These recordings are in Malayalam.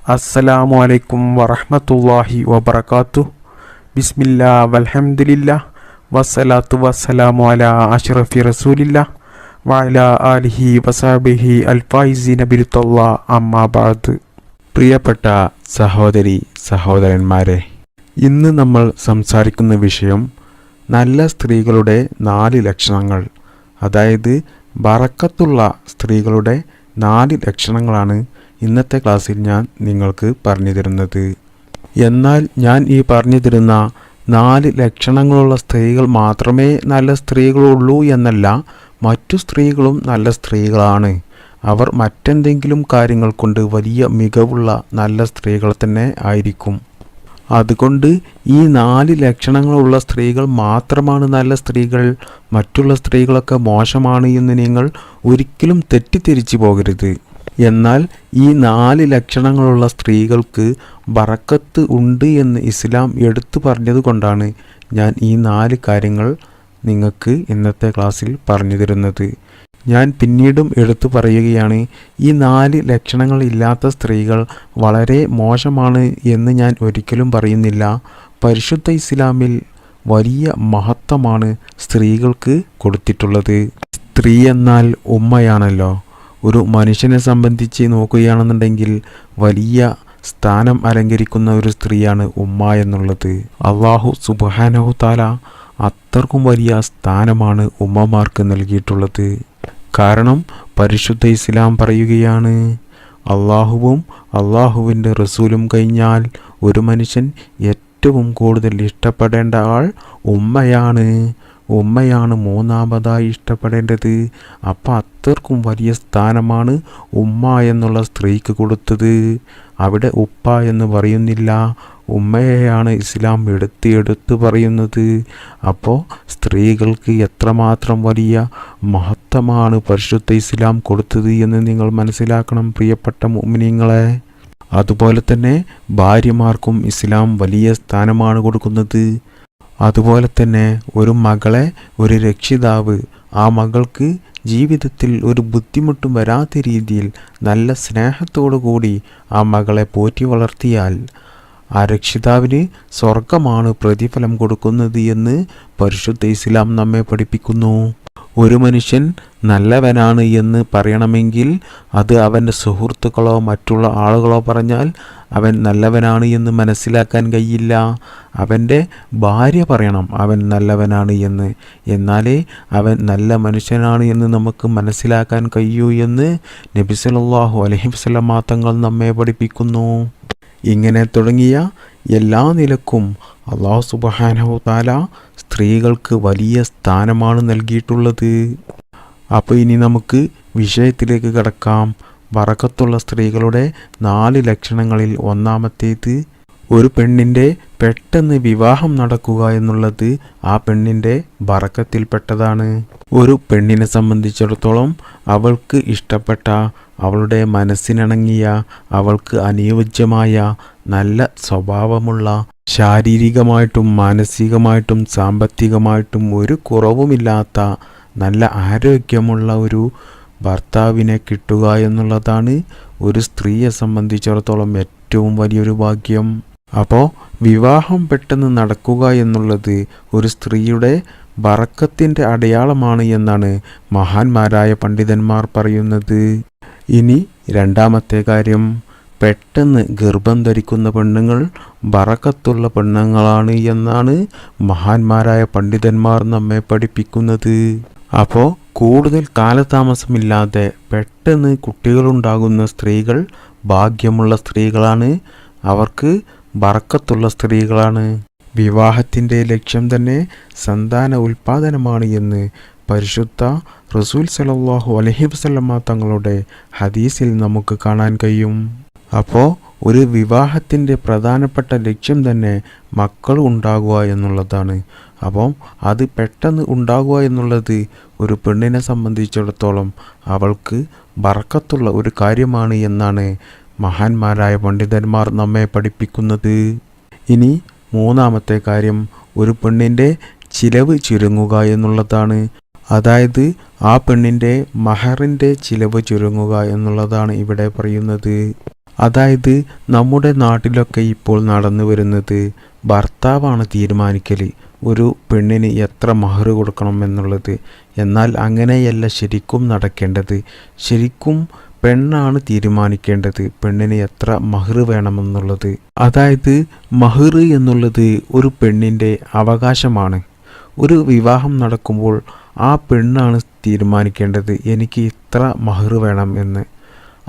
അസ്സലാമു അലൈക്കും വറഹ്മത്തുള്ളാഹി വബർക്കാത്തു ബിസ്മില്ലാ വൽഹംദുലില്ലാ. വസ്സലാത്തു വസ്സലാമു അലാ അഷ്റഫി റസൂലില്ല. വഅല ആലിഹി വസാബിഹി ബിരുത്തല്ലാ അമ്മാ ബഅദ് പ്രിയപ്പെട്ട സഹോദരി സഹോദരന്മാരെ ഇന്ന് നമ്മൾ സംസാരിക്കുന്ന വിഷയം നല്ല സ്ത്രീകളുടെ നാല് ലക്ഷണങ്ങൾ. അതായത് ബറക്കത്തുള്ള സ്ത്രീകളുടെ നാല് ലക്ഷണങ്ങളാണ് ഇന്നത്തെ ക്ലാസ്സിൽ ഞാൻ നിങ്ങൾക്ക് പറഞ്ഞു തരുന്നത് എന്നാൽ ഞാൻ ഈ പറഞ്ഞു തരുന്ന നാല് ലക്ഷണങ്ങളുള്ള സ്ത്രീകൾ മാത്രമേ നല്ല സ്ത്രീകളുള്ളൂ എന്നല്ല മറ്റു സ്ത്രീകളും നല്ല സ്ത്രീകളാണ്. അവർ മറ്റെന്തെങ്കിലും കാര്യങ്ങൾ കൊണ്ട് വലിയ മികവുള്ള നല്ല സ്ത്രീകൾ തന്നെ ആയിരിക്കും. അതുകൊണ്ട് ഈ നാല് ലക്ഷണങ്ങളുള്ള സ്ത്രീകൾ മാത്രമാണ് നല്ല സ്ത്രീകൾ മറ്റുള്ള സ്ത്രീകളൊക്കെ മോശമാണ് എന്ന് നിങ്ങൾ ഒരിക്കലും തെറ്റിദ്ധരിച്ചു പോകരുത്. എന്നാൽ ഈ നാല് ലക്ഷണങ്ങളുള്ള സ്ത്രീകൾക്ക് ബറക്കത്ത് ഉണ്ട് എന്ന് ഇസ്ലാം എടുത്തു പറഞ്ഞതുകൊണ്ടാണ് ഞാൻ ഈ നാല് കാര്യങ്ങൾ നിങ്ങൾക്ക് ഇന്നത്തെ ക്ലാസ്സിൽ പറഞ്ഞു തരുന്നത്. ഞാൻ പിന്നീടും എടുത്തു പറയുകയാണ് ഈ നാല് ലക്ഷണങ്ങൾ ഇല്ലാത്ത സ്ത്രീകൾ വളരെ മോശമാണ് എന്ന് ഞാൻ ഒരിക്കലും പറയുന്നില്ല. പരിശുദ്ധ ഇസ്ലാമിൽ വലിയ മഹത്വമാണ് സ്ത്രീകൾക്ക് കൊടുത്തിട്ടുള്ളത്. സ്ത്രീ എന്നാൽ ഉമ്മയാണല്ലോ. ഒരു മനുഷ്യനെ സംബന്ധിച്ച് നോക്കുകയാണെന്നുണ്ടെങ്കിൽ വലിയ സ്ഥാനം അലങ്കരിക്കുന്ന ഒരു സ്ത്രീയാണ് ഉമ്മ എന്നുള്ളത്. അള്ളാഹു സുബാനഹു താല അത്രക്കും വലിയ സ്ഥാനമാണ് ഉമ്മമാർക്ക് നൽകിയിട്ടുള്ളത്. കാരണം പരിശുദ്ധ ഇസ്ലാം പറയുകയാണ് അള്ളാഹുവും അള്ളാഹുവിന്റെ റസൂലും കഴിഞ്ഞാൽ ഒരു മനുഷ്യൻ ഏറ്റവും കൂടുതൽ ഇഷ്ടപ്പെടേണ്ട ആൾ ഉമ്മയാണ്. ഉമ്മയാണ് മൂന്നാമതായി ഇഷ്ടപ്പെടേണ്ടത്. അപ്പം അത്രക്കും വലിയ സ്ഥാനമാണ് ഉമ്മ എന്നുള്ള സ്ത്രീക്ക് കൊടുത്തത്. അവിടെ ഉപ്പ എന്ന് പറയുന്നില്ല. ഉമ്മയെയാണ് ഇസ്ലാം എടുത്ത് എടുത്ത് പറയുന്നത്. അപ്പോൾ സ്ത്രീകൾക്ക് എത്രമാത്രം വലിയ മഹത്വമാണ് പരിശുദ്ധ ഇസ്ലാം കൊടുത്തത് എന്ന് നിങ്ങൾ മനസ്സിലാക്കണം പ്രിയപ്പെട്ട മുമിനിങ്ങളെ അതുപോലെ തന്നെ ഭാര്യമാർക്കും ഇസ്ലാം വലിയ സ്ഥാനമാണ് കൊടുക്കുന്നത്. അതുപോലെ തന്നെ ഒരു മകളെ ഒരു രക്ഷിതാവ് ആ മകൾക്ക് ജീവിതത്തിൽ ഒരു ബുദ്ധിമുട്ടും വരാത്ത രീതിയിൽ നല്ല സ്നേഹത്തോടു കൂടി ആ മകളെ പോറ്റി വളർത്തിയാൽ ആ രക്ഷിതാവിന് സ്വർഗമാണ് പ്രതിഫലം കൊടുക്കുന്നത് എന്ന് പരിശുദ്ധ ഇസ്ലാം നമ്മെ പഠിപ്പിക്കുന്നു. ഒരു മനുഷ്യൻ നല്ലവനാണ് എന്ന് പറയണമെങ്കിൽ അത് അവന്റെ സുഹൃത്തുക്കളോ മറ്റുള്ള ആളുകളോ പറഞ്ഞാൽ അവൻ നല്ലവനാണ് എന്ന് മനസ്സിലാക്കാൻ കഴിയില്ല. അവന്റെ ഭാര്യ പറയണം അവൻ നല്ലവനാണ് എന്ന്. എന്നാലേ അവൻ നല്ല മനുഷ്യനാണ് എന്ന് നമുക്ക് മനസ്സിലാക്കാൻ കഴിയൂ എന്ന് നബിസലാഹു മാത്തങ്ങൾ തങ്ങൾ നമ്മെ പഠിപ്പിക്കുന്നു. ഇങ്ങനെ തുടങ്ങിയ എല്ലാ നിലക്കും അള്ളാഹു സുബഹാനഹു താല സ്ത്രീകൾക്ക് വലിയ സ്ഥാനമാണ് നൽകിയിട്ടുള്ളത്. അപ്പോൾ ഇനി നമുക്ക് വിഷയത്തിലേക്ക് കടക്കാം. വറക്കത്തുള്ള സ്ത്രീകളുടെ നാല് ലക്ഷണങ്ങളിൽ ഒന്നാമത്തേത് ഒരു പെണ്ണിന്റെ പെട്ടെന്ന് വിവാഹം നടക്കുക എന്നുള്ളത് ആ പെണ്ണിന്റെ വറക്കത്തിൽപ്പെട്ടതാണ്. ഒരു പെണ്ണിനെ സംബന്ധിച്ചിടത്തോളം അവൾക്ക് ഇഷ്ടപ്പെട്ട അവളുടെ മനസ്സിനിണങ്ങിയ അവൾക്ക് അനുയോജ്യമായ നല്ല സ്വഭാവമുള്ള ശാരീരികമായിട്ടും മാനസികമായിട്ടും സാമ്പത്തികമായിട്ടും ഒരു കുറവുമില്ലാത്ത നല്ല ആരോഗ്യമുള്ള ഒരു ഭർത്താവിനെ കിട്ടുക എന്നുള്ളതാണ് ഒരു സ്ത്രീയെ സംബന്ധിച്ചിടത്തോളം ഏറ്റവും വലിയൊരു ഭാഗ്യം. അപ്പോൾ വിവാഹം പെട്ടെന്ന് നടക്കുക എന്നുള്ളത് ഒരു സ്ത്രീയുടെ ബറക്കത്തിന്റെ അടയാളമാണ് എന്നാണ് മഹാന്മാരായ പണ്ഡിതന്മാർ പറയുന്നത്. ഇനി രണ്ടാമത്തെ കാര്യം. പെട്ടെന്ന് ഗർഭം ധരിക്കുന്ന പെണ്ണുങ്ങൾ ബറക്കത്തുള്ള പെണ്ണുങ്ങളാണ് എന്നാണ് മഹാന്മാരായ പണ്ഡിതന്മാർ നമ്മെ പഠിപ്പിക്കുന്നത്. അപ്പോൾ കൂടുതൽ കാലതാമസമില്ലാതെ പെട്ടെന്ന് കുട്ടികളുണ്ടാകുന്ന സ്ത്രീകൾ ഭാഗ്യമുള്ള സ്ത്രീകളാണ്. അവർക്ക് ബറക്കത്തുള്ള സ്ത്രീകളാണ്. വിവാഹത്തിന്റെ ലക്ഷ്യം തന്നെ സന്താന ഉൽപാദനമാണ് എന്ന് പരിശുദ്ധ റസൂൽ സലല്ലാഹു അലഹി വസ്ലമ്മ തങ്ങളുടെ ഹദീസിൽ നമുക്ക് കാണാൻ കഴിയും. അപ്പോൾ ഒരു വിവാഹത്തിന്റെ പ്രധാനപ്പെട്ട ലക്ഷ്യം തന്നെ മക്കൾ ഉണ്ടാകുക എന്നുള്ളതാണ്. അപ്പം അത് പെട്ടെന്ന് ഉണ്ടാകുക എന്നുള്ളത് ഒരു പെണ്ണിനെ സംബന്ധിച്ചിടത്തോളം അവൾക്ക് ബറക്കത്തുള്ള ഒരു കാര്യമാണ് എന്നാണ് മഹാന്മാരായ പണ്ഡിതന്മാർ നമ്മെ പഠിപ്പിക്കുന്നത്. ഇനി മൂന്നാമത്തെ കാര്യം ഒരു പെണ്ണിന്റെ ചിലവ് ചുരുങ്ങുക എന്നുള്ളതാണ്. അതായത് ആ പെണ്ണിന്റെ മഹറിന്റെ ചിലവ് ചുരുങ്ങുക എന്നുള്ളതാണ് ഇവിടെ പറയുന്നത്. അതായത് നമ്മുടെ നാട്ടിലൊക്കെ ഇപ്പോൾ നടന്നു വരുന്നത് ഭർത്താവാണ് തീരുമാനിക്കൽ ഒരു പെണ്ണിന് എത്ര മഹർ കൊടുക്കണം എന്നുള്ളത്. എന്നാൽ അങ്ങനെയല്ല ശരിക്കും നടക്കേണ്ടത്. ശരിക്കും പെണ്ണാണ് തീരുമാനിക്കേണ്ടത് പെണ്ണിന് എത്ര മഹർ വേണമെന്നുള്ളത്. അതായത് മഹർ എന്നുള്ളത് ഒരു പെണ്ണിന്റെ അവകാശമാണ്. ഒരു വിവാഹം നടക്കുമ്പോൾ ആ പെണ്ണാണ് തീരുമാനിക്കേണ്ടത്. എനിക്ക് ഇത്ര മഹർ വേണം എന്ന്.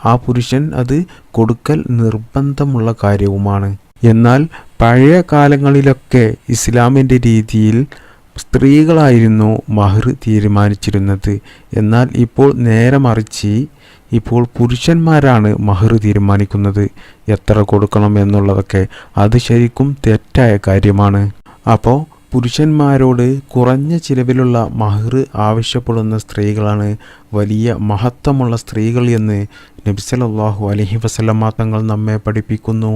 ആ പുരുഷൻ അത് കൊടുക്കൽ നിർബന്ധമുള്ള കാര്യവുമാണ്. എന്നാൽ പഴയ കാലങ്ങളിലൊക്കെ ഇസ്ലാമിന്റെ രീതിയിൽ സ്ത്രീകളായിരുന്നു മഹർ തീരുമാനിച്ചിരുന്നത്. എന്നാൽ ഇപ്പോൾ നേരെ മറിച്ച് ഇപ്പോൾ പുരുഷന്മാരാണ് മഹർ തീരുമാനിക്കുന്നത്. എത്ര കൊടുക്കണം എന്നുള്ളതൊക്കെ അത് ശരിക്കും തെറ്റായ കാര്യമാണ്. അപ്പോൾ പുരുഷന്മാരോട് കുറഞ്ഞ ചിലവിലുള്ള മഹർ ആവശ്യപ്പെടുന്ന സ്ത്രീകളാണ് വലിയ മഹത്വമുള്ള സ്ത്രീകൾ എന്ന് നബി അലഹി അലൈഹി വസല്ലമ തങ്ങൾ നമ്മെ പഠിപ്പിക്കുന്നു.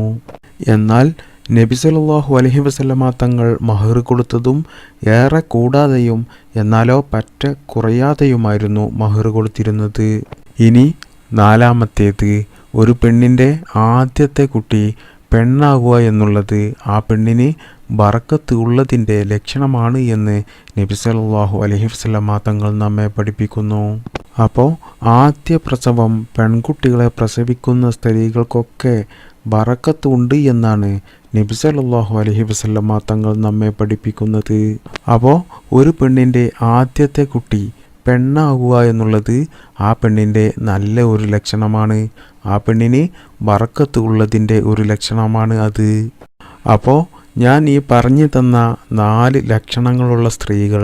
എന്നാൽ നബി അലഹി അലൈഹി വസല്ലമ തങ്ങൾ മഹർ കൊടുത്തതും ഏറെ കൂടാതെയും എന്നാലോ പറ്റ കുറയാതെയുമായിരുന്നു മഹർ കൊടുത്തിരുന്നത്. ഇനി നാലാമത്തേത് ഒരു പെണ്ണിന്റെ ആദ്യത്തെ കുട്ടി പെണ്ണാകുക എന്നുള്ളത് ആ പെണ്ണിന് ബറക്കത്ത് ഉള്ളതിന്റെ ലക്ഷണമാണ് എന്ന് നബി സല്ലാഹു അലഹി വസല്ലമ തങ്ങൾ നമ്മെ പഠിപ്പിക്കുന്നു. അപ്പോൾ ആദ്യ പ്രസവം പെൺകുട്ടികളെ പ്രസവിക്കുന്ന സ്ത്രീകൾക്കൊക്കെ ബറക്കത്ത് ഉണ്ട് എന്നാണ് നബി സല്ലാഹു അലഹി വസല്ലമ തങ്ങൾ നമ്മെ പഠിപ്പിക്കുന്നത്. അപ്പോൾ ഒരു പെണ്ണിന്റെ ആദ്യത്തെ കുട്ടി പെണ്ണാകുക എന്നുള്ളത് ആ പെണ്ണിന്റെ നല്ല ഒരു ലക്ഷണമാണ്. ആ പെണ്ണിന് വറക്കത്തുള്ളതിന്റെ ഒരു ലക്ഷണമാണ് അത്. അപ്പോൾ ഞാൻ ഈ പറഞ്ഞു തന്ന നാല് ലക്ഷണങ്ങളുള്ള സ്ത്രീകൾ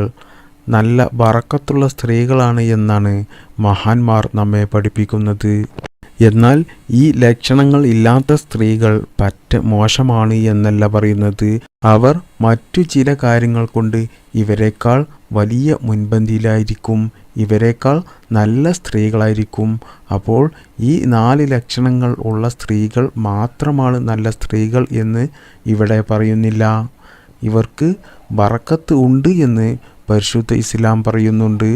നല്ല വറക്കത്തുള്ള സ്ത്രീകളാണ് എന്നാണ് മഹാന്മാർ നമ്മെ പഠിപ്പിക്കുന്നത്. എന്നാൽ ഈ ലക്ഷണങ്ങൾ ഇല്ലാത്ത സ്ത്രീകൾ പറ്റ മോശമാണ് എന്നല്ല പറയുന്നത്. അവർ മറ്റു ചില കാര്യങ്ങൾ കൊണ്ട് ഇവരെക്കാൾ വലിയ മുൻപന്തിയിലായിരിക്കും. ഇവരെക്കാൾ നല്ല സ്ത്രീകളായിരിക്കും. അപ്പോൾ ഈ നാല് ലക്ഷണങ്ങൾ ഉള്ള സ്ത്രീകൾ മാത്രമാണ് നല്ല സ്ത്രീകൾ എന്ന് ഇവിടെ പറയുന്നില്ല. ഇവർക്ക് വറക്കത്ത് ഉണ്ട് എന്ന് പരിശുദ്ധ ഇസ്ലാം പറയുന്നുണ്ട്.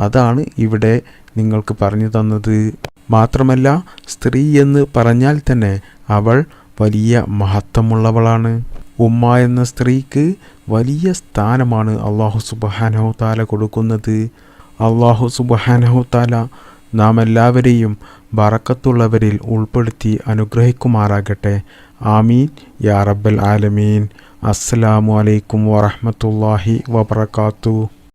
അതാണ് ഇവിടെ നിങ്ങൾക്ക് പറഞ്ഞു തന്നത്. മാത്രമല്ല സ്ത്രീ എന്ന് പറഞ്ഞാൽ തന്നെ അവൾ വലിയ മഹത്വമുള്ളവളാണ്. ഉമ്മ എന്ന സ്ത്രീക്ക് വലിയ സ്ഥാനമാണ് അള്ളാഹു സുബഹാനഹു താല കൊടുക്കുന്നത്. അള്ളാഹു സുബഹാനഹു താല നാം എല്ലാവരെയും ബറക്കത്തുള്ളവരിൽ ഉൾപ്പെടുത്തി അനുഗ്രഹിക്കുമാറാകട്ടെ. ആമീൻ. യാ റബ്ബൽ ആലമീൻ. അസ്സലാമു അലൈക്കും വറഹ്മത്തുള്ളാഹി വബറകാതുഹു